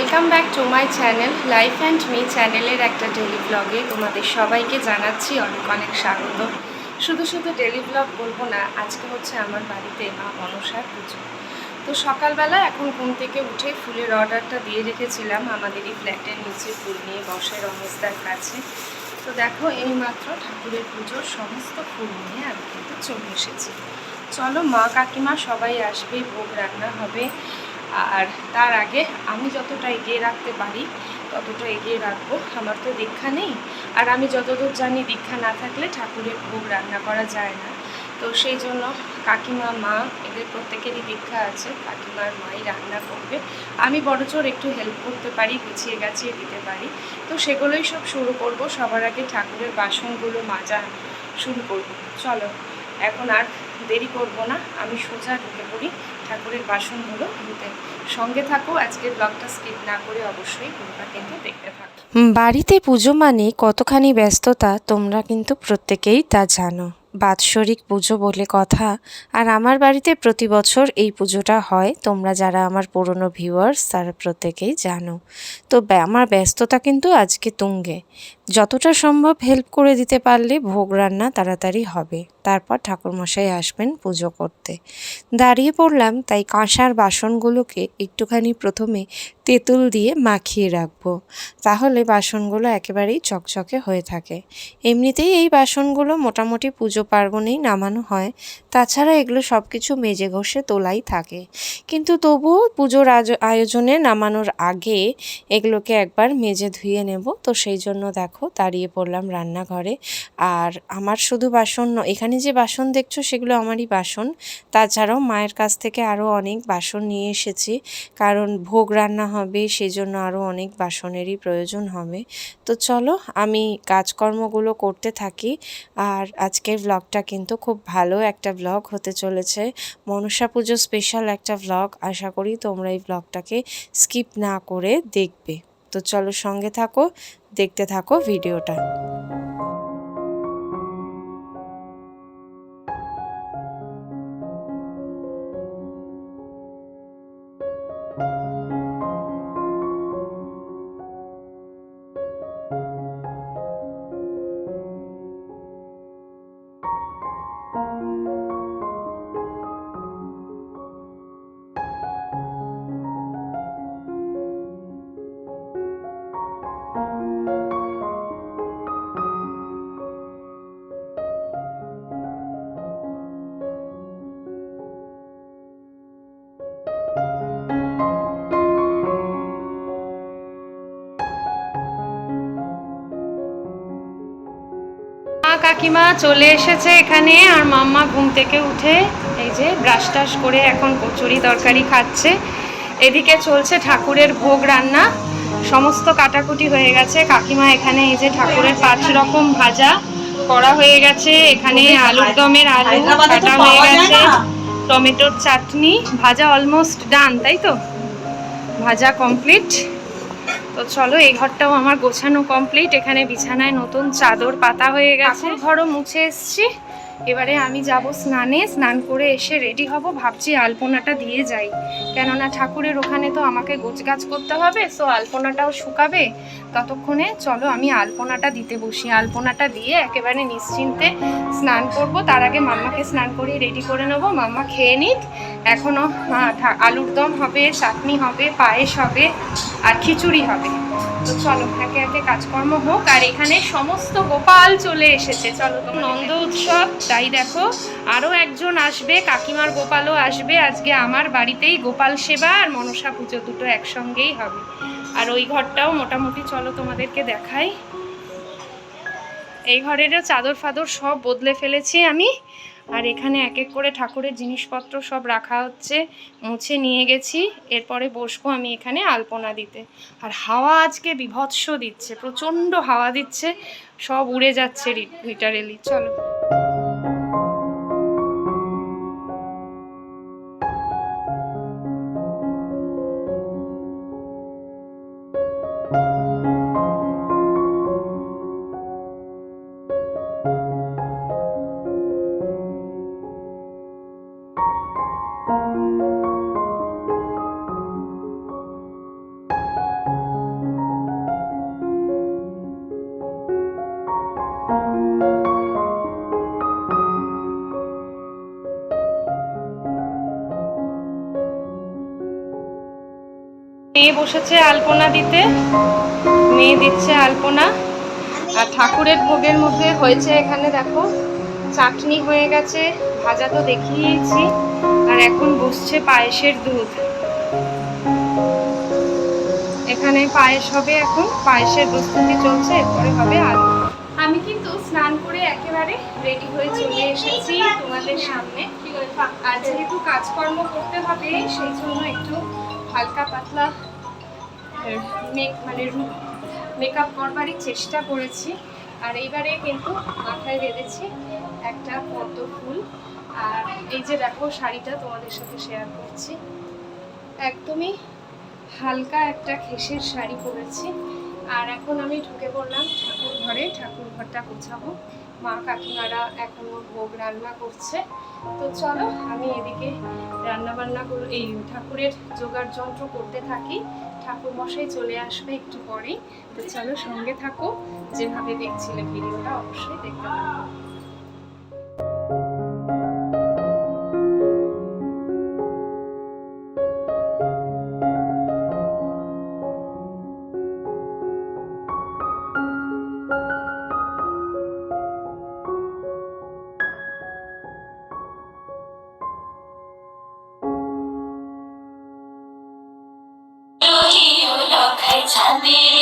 Welcome back to my channel life and me চ্যানেলের একটা daily ব্লগে তোমাদের সবাইকে জানাচ্ছি অনেক অনেক স্বাগত। শুধু শুধু ডেলি ব্লগ বলব না, আজকে হচ্ছে আমার বাড়িতে মা মনসার পুজো। তো সকালবেলা এখন ঘুম থেকে উঠে ফুলের অর্ডারটা দিয়ে রেখেছিলাম, আমাদের এই ফ্ল্যাটের নিচে ফুল নিয়ে বসে রমেশদার কাছে। তো দেখো, এইমাত্র ঠাকুরের পুজোর সমস্ত ফুল নিয়ে আমি কিন্তু চলে এসেছি। চলো মা কাকিমা সবাই আসবে, ভোগ রান্না হবে। আর তার আগে আমি যতটা এগিয়ে রাখতে পারি, ততটা এগিয়ে রাখব। আমার তো দীক্ষা নেই। আর আমি যতদূর জানি দীক্ষা না থাকলে ঠাকুরের ভোগ রান্না করা যায় না। তো সেই জন্য কাকিমা, মা, এদের প্রত্যেকেরই দীক্ষা আছে। কাকিমার মাই রান্না করবে। আমি বড়জোর একটু হেল্প করতে পারি, গুছিয়ে গাছিয়ে দিতে পারি। তো সেগুলোই সব শুরু করব। সবার আগে ঠাকুরের বাসনগুলো মাজা শুরু করব। চলো, এখন আর দেরি করব না, আমি সোজা ঢুকে পড়ি ঠাকুরের বাসনগুলো ধুতে। সঙ্গে থাকো আজকের ব্লগটা স্কিপ না করে অবশ্যই পুরোটা কিন্তু দেখতে থাকো। বাড়িতে পুজো মানে কতখানি ব্যস্ততা তোমরা কিন্তু প্রত্যেকেই তা জানো। বাৎসরিক পুজো বলে কথা, আর আমার বাড়িতে প্রতি বছর এই পুজোটা হয়, তোমরা যারা আমার পুরনো ভিউয়ার্স তারা প্রত্যেকেই জানো। তো আমার ব্যস্ততা কিন্তু আজকে তুঙ্গে। যতটা সম্ভব হেল্প করে দিতে পারলে ভোগ রান্না তাড়াতাড়ি হবে। তারপর ঠাকুরমশাই আসবেন পুজো করতে। দাঁড়িয়ে পড়লাম, তাই কাঁসার বাসনগুলোকে একটুখানি প্রথমে তেঁতুল দিয়ে মাখিয়ে রাখব। তাহলে বাসনগুলো একেবারেই চকচকে হয়ে থাকে। এমনিতেই এই বাসনগুলো মোটামুটি পুজো পার্বণেই নামানো হয়। তাছাড়া এগুলো সব কিছু মেজে ঘষে তোলাই থাকে। কিন্তু তবুও পুজোর আয়োজনে নামানোর আগে এগুলোকে একবার মেজে ধুয়ে নেব। তো সেই জন্য দেখো দাঁড়িয়ে পড়লাম রান্নাঘরে। আর আমার শুধু বাসন এখানে যে বাসন দেখছ সেগুলো আমারই বাসন। তাছাড়াও মায়ের কাছ থেকে আরও অনেক বাসন নিয়ে এসেছি। কারণ ভোগ রান্না হবে, সেজন্য আরও অনেক বাসনেরই প্রয়োজন হবে। তো চলো, আমি কাজকর্মগুলো করতে থাকি। আর আজকের ব্লগটা কিন্তু খুব ভালো একটা ব্লগ হতে চলেছে। মনসা পুজো স্পেশাল একটা ব্লগ আশা করি তোমরা এই ব্লগটাকে স্কিপ না করে দেখবে। তো চলো সঙ্গে থাকো। দেখতে থাকো ভিডিওটা। কাকিমা চলে এসেছে এখানে আর মাম্মা ঘুম থেকে উঠে এই যে ব্রাশ টাশ করে এখন কচুরি তরকারি খাচ্ছে। এদিকে চলছে ঠাকুরের ভোগ রান্না। সমস্ত কাটাকুটি হয়ে গেছে। কাকিমা এখানে এই যে ঠাকুরের পাঁচ রকম ভাজা করা হয়ে গেছে। এখানে আলুর দমের আলু কাটা হয়ে গেছে। টমেটোর চাটনি। ভাজা অলমোস্ট ডান তাই তো? ভাজা কমপ্লিট তো চলো এই ঘরটাও আমার গোছানো কমপ্লিট এখানে বিছানায় নতুন চাদর পাতা হয়ে গেছে। ঘরও মুছে এসছি। এবারে আমি যাব স্নানে। স্নান করে এসে রেডি হব। ভাবছি আলপনাটা দিয়ে যাই। কেননা ঠাকুরের ওখানে তো আমাকে গোছগাছ করতে হবে সো আলপনাটাও শুকাবে। ততক্ষণে চলো আমি আলপনাটা দিতে বসি। আলপনাটা দিয়ে একেবারে নিশ্চিন্তে স্নান করব। তার আগে মাম্মাকে স্নান করিয়ে রেডি করে নেব। মাম্মা খেয়ে নিক। এখনও আলুর দম হবে চাটনি হবে পায়েস হবে আর খিচুড়ি হবে। তো চলো একে একে কাজকর্ম হোক আর এখানে সমস্ত গোপাল চলে এসেছে। চলো নন্দ উৎসব তাই দেখো আরও একজন আসবে কাকিমার গোপালও আসবে। আজকে আমার বাড়িতেই গোপাল সেবা আর মনসা পুজো দুটো একসঙ্গেই হবে। আর ওই ঘরটাও মোটামুটি চলো তোমাদেরকে দেখাই। এই ঘরেরও চাদর ফাদর সব বদলে ফেলেছি আমি। আর এখানে এক এক করে ঠাকুরের জিনিসপত্র সব রাখা হচ্ছে, মুছে নিয়ে গেছি, এরপরে বসবো আমি এখানে আলপনা দিতে। আর হাওয়া আজকে বিভৎস দিচ্ছে, প্রচণ্ড হাওয়া দিচ্ছে, সব উড়ে যাচ্ছে লিটারেলি চলো। মেয়ে বসেছে আলপনা দিতে। মেয়ে দিচ্ছে আলপনা। আর ঠাকুরের ভোগের মধ্যে হয়েছে এখানে দেখো, চাটনি হয়ে গেছে, ভাজা তো দেখিয়েছি। আর এখন বসছে পায়েসের দুধ। এখানে পায়েস হবে এখন, পায়েসের প্রস্তুতি চলছে, এরপরে হবে আলু। আমি কিন্তু স্নান করে একেবারে রেডি হয়ে চলে এসেছি তোমাদের সামনে। আর যেহেতু কাজকর্ম করতে হবে, সেই জন্য একটু হালকা পাতলা মেক মানে মেকআপ করবারই চেষ্টা করেছি। আর এইবারে কিন্তু মাথায় বেঁধেছি একটা পদ্ম ফুল। আর এই যে দেখো শাড়িটা তোমাদের সাথে শেয়ার করছি। একদমই হালকা একটা খেসের শাড়ি পরেছি। আর এখন আমি ঢুকে পড়লাম ঠাকুর ঘরে। ঠাকুর ঘরটা গোছাবো। মা কাকিমারা এখনও ভোগ রান্না করছে। তো চলো আমি এদিকে রান্না বান্না করে এই ঠাকুরের জোগাড় যন্ত্র করতে থাকি। ঠাকুর মশাই চলে আসবে একটু পরেই। তো চলো সঙ্গে থাকো। যেভাবে দেখছিলে ভিডিওটা অবশ্যই দেখতে থাকো Amen.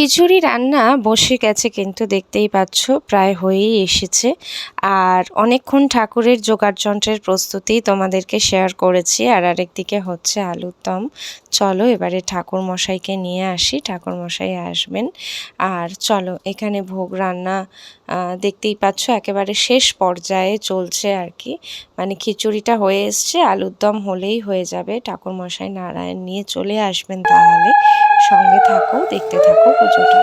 খিচুড়ি রান্না বসে গেছে কিন্তু দেখতেই পাচ্ছ, প্রায় হয়েই এসেছে। আর অনেকক্ষণ ঠাকুরের জোগাড় যন্ত্রের প্রস্তুতি তোমাদেরকে শেয়ার করেছি। আর আরেকদিকে হচ্ছে আলুর দম। চলো এবারে ঠাকুর মশাইকে নিয়ে আসি। ঠাকুর মশাই আসবেন। আর চলো এখানে ভোগ রান্না দেখতেই পাচ্ছ একেবারে শেষ পর্যায়ে চলছে আর কি। মানে খিচুড়িটা হয়ে এসছে, আলুর দম হলেই হয়ে যাবে। ঠাকুর মশাই নারায়ণ নিয়ে চলে আসবেন তাহলে। সঙ্গে থাকো, দেখতে থাকো পুজোটা।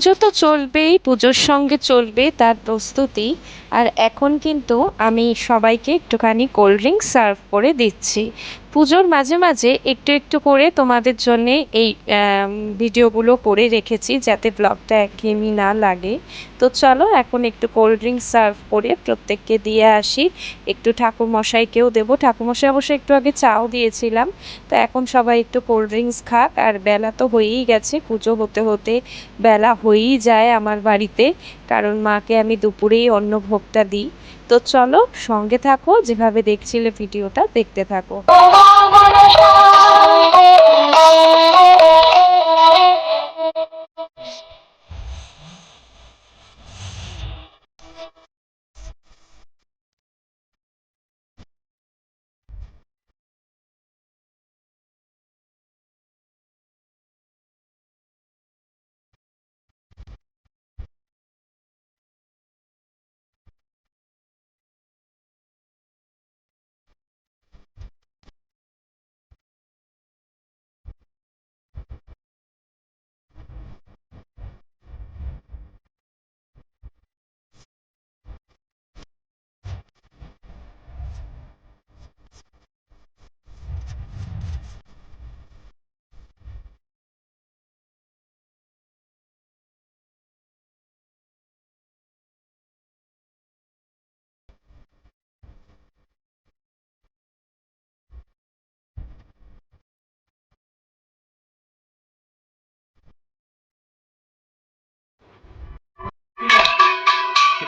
পুজো তো চলবেই, পুজোর সঙ্গে চলবে তার প্রস্তুতি। আর এখন কিন্তু আমি সবাইকে একটুখানি কোল্ড ড্রিঙ্কস সার্ভ করে দিচ্ছি। পুজোর মাঝে মাঝে একটু একটু করে তোমাদের জন্যে এই ভিডিওগুলো করে রেখেছি যাতে ব্লগটা একঘেয়েমি না লাগে। তো চলো এখন একটু কোল্ড ড্রিঙ্কস সার্ভ করে প্রত্যেককে দিয়ে আসি। একটু ঠাকুরমশাইকেও দেবো। ঠাকুরমশাই অবশ্য একটু আগে চাও দিয়েছিলাম। তো এখন সবাই একটু কোল্ড ড্রিঙ্কস খাক। আর বেলা তো হয়েই গেছে। পুজো হতে হতে বেলা হয়েই যায় আমার বাড়িতে। কারণ মাকে আমি দুপুরেই অন্নভোগটা দিই। তো চলো সঙ্গে থাকো যেভাবে দেখছিলে ভিডিওটা দেখতে থাকো।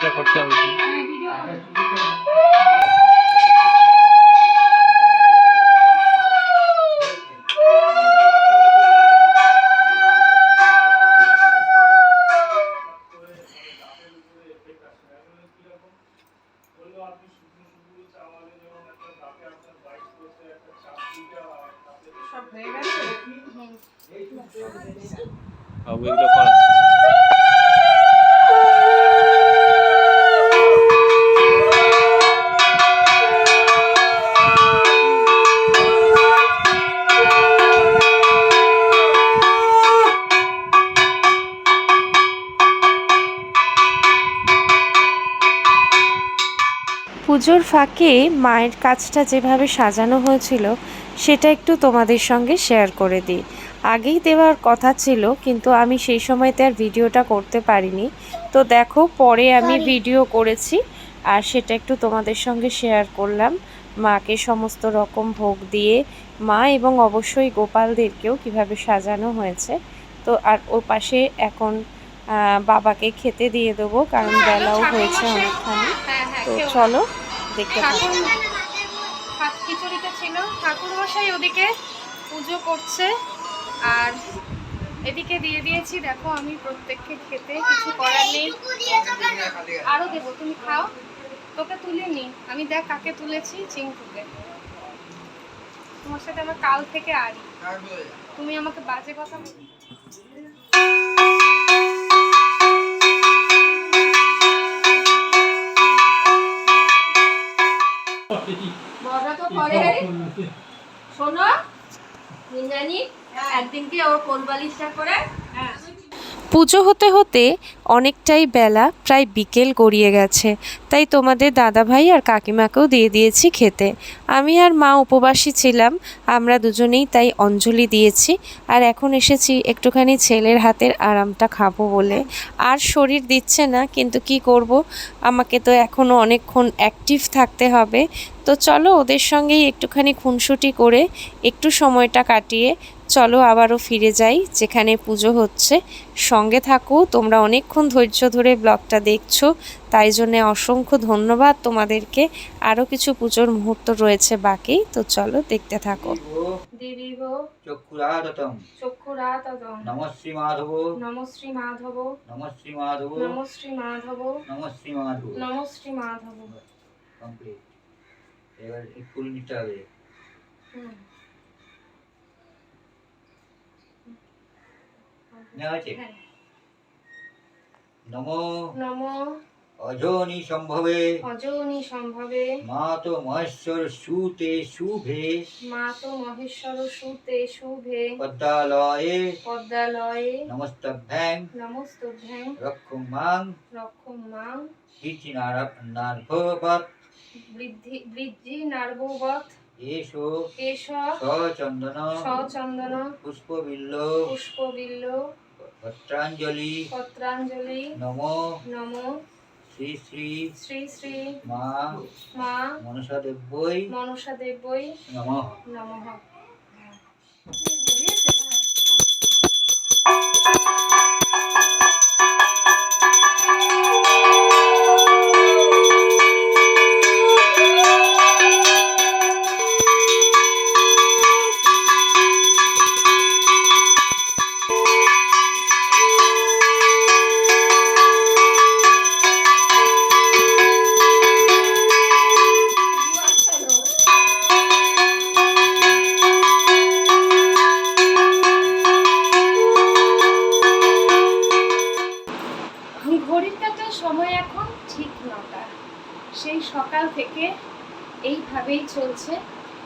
এটা করতে হবে। পুজোর ফাঁকে মায়ের কাজটা যেভাবে সাজানো হয়েছিল সেটা একটু তোমাদের সঙ্গে শেয়ার করে দিই। আগেই দেওয়ার কথা ছিল কিন্তু আমি সেই সময়তে আর ভিডিওটা করতে পারিনি। তো দেখো পরে আমি ভিডিও করেছি আর সেটা একটু তোমাদের সঙ্গে শেয়ার করলাম। মাকে সমস্ত রকম ভোগ দিয়ে মা এবং অবশ্যই গোপালদেরকেও কীভাবে সাজানো হয়েছে। তো আর ও পাশে এখন বাবাকে খেতে দিয়ে দেবো কারণ বেলাও হয়েছে অনেকখানি। হ্যাঁ হ্যাঁ তো চলো। দেখতে থাকো ঠাকুর খিচুড়িতে ছিল। ঠাকুর মশাই ওদিকে পুজো করছে। আর এদিকে দিয়ে দিয়েছি, দেখো আমি প্রত্যেককে খেতে, কিছু করার নেই। আরও দেবো, তুমি খাও। তোকে তুলে নি আমি দেখ কাকে তুলেছি চিঙ্কুকে তোমার সাথে আমার কাল থেকে আরি। তুমি আমাকে বাজে কথা শোনো মিন্দানি একদিনকে ওর কোল বালিশটা করে হ্যাঁ পুজো হতে হতে অনেকটাই বেলা, প্রায় বিকেল গড়িয়ে গেছে। তাই তোমাদের দাদা ভাই আর কাকিমাকেও দিয়ে দিয়েছি খেতে। আমি আর মা উপবাসী ছিলাম, আমরা দুজনেই তাই অঞ্জলি দিয়েছি আর এখন এসেছি একটুখানি ছেলের হাতের আরামটা খাব বলে। আর শরীর দিচ্ছে না, কিন্তু কি করব? আমাকে তো এখনও অনেকক্ষণ অ্যাক্টিভ থাকতে হবে। তো চলো ওদের সঙ্গেই একটুখানি খুনসুটি করে একটু সময়টা কাটিয়ে চলো আবারও ফিরে যাই যেখানে পুজো হচ্ছে। সঙ্গে থাকো তোমরা অনেকক্ষণ ধৈর্য ধরে ব্লগটা দেখছ তাই জন্যে অসংখ্য ধন্যবাদ তোমাদেরকে। আরও কিছু পুজোর মুহূর্ত রয়েছে বাকি তো চলো দেখতে থাকো। দেবী চক্ষুরাগতম চক্ষুরাতদম নম শ্রী মাধব নম শ্রী মাধব নম শ্রী মাধব নম শ্রী মাধব নম শ্রী মাধব নম শ্রী মাধব কমপ্লিট এবার এই ফুল নিতে হবে হুম। নেওয়া হয়েছে হ্যাঁ। নম নম। অজনি সম্ভবে। অজনী সম্ভবে। মাত মহেশ্বর সুতে শুভে। মা তো মহেশ্বর সুতে শুভে। পদ্মালয়ে। পদ্মালয়ে। নমস্তভ্যাং। নমস্তুভ্যাং। রক্ষমাং রক্ষম মাং কীর্তিনার্ভবৎ বৃদ্ধি বৃদ্ধি এষো এষ সচন্দন। সচন্দন। পুষ্পবিল্ল। পুষ্পবিল্ল। পত্রাঞ্জলি পত্রাঞ্জলি নম নম শ্রী শ্রী শ্রী শ্রী মা মা মনসা দেব্যই মনসা দেব্যই নমঃ নমঃ সকাল থেকে এইভাবেই চলছে।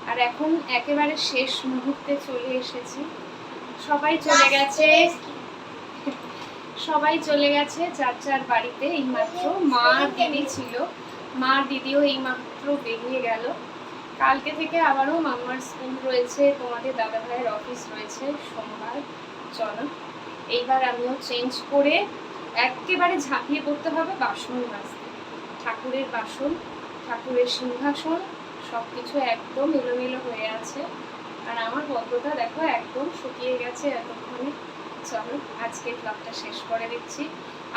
আর এখন একেবারে শেষ মুহূর্তে চলে এসেছি। সবাই চলে গেছে। সবাই চলে গেছে যার চার বাড়িতে এইমাত্র। মা দিদি ছিল। মা দিদিও এইমাত্র বেরিয়ে গেল। কালকে থেকে আবারও মাম্মার স্কুল রয়েছে। তোমাদের দাদা ভাইয়ের অফিস রয়েছে। সোমবার। চলো। এইবার আমিও চেঞ্জ করে একেবারে ঝাঁপিয়ে পড়তে হবে বাসন মাজতে। ঠাকুরের বাসন। ঠাকুরের সিংহাসন সব কিছু একদম এলোমেলো হয়ে আছে। আর আমার বদ্ধতা দেখো, একদম শুকিয়ে গেছে এতক্ষণে। চলো আজকে ব্লগটা শেষ করে দিচ্ছি।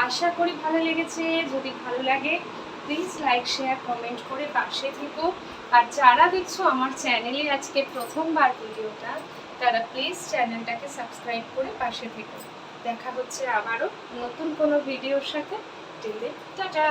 আশা করি ভালো লেগেছে। যদি ভালো লাগে প্লিজ লাইক শেয়ার কমেন্ট করে পাশে থেকো। আর যারা দেখছ আমার চ্যানেলে আজকে প্রথমবার ভিডিওটা, তারা প্লিজ চ্যানেলটাকে সাবস্ক্রাইব করে পাশে থেকো। দেখা হচ্ছে আবারও নতুন কোনো ভিডিওর সাথে। টিলে টাটা